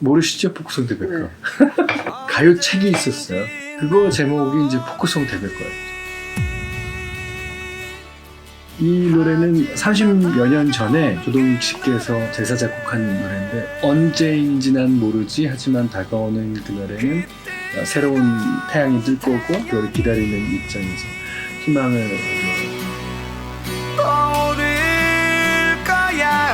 모르시죠? 포크송 대백과. 네. 가요 책이 있었어요. 그거 제목이 이제 포크송 대백과였죠이 노래는 30여 년 전에 조동욱 씨께서 제사 작곡한 노래인데 언제인지 난 모르지 하지만 다가오는 그날에는 새로운 태양이 뜰 거고 그걸 기다리는 입장에서 희망을 떠오를 거야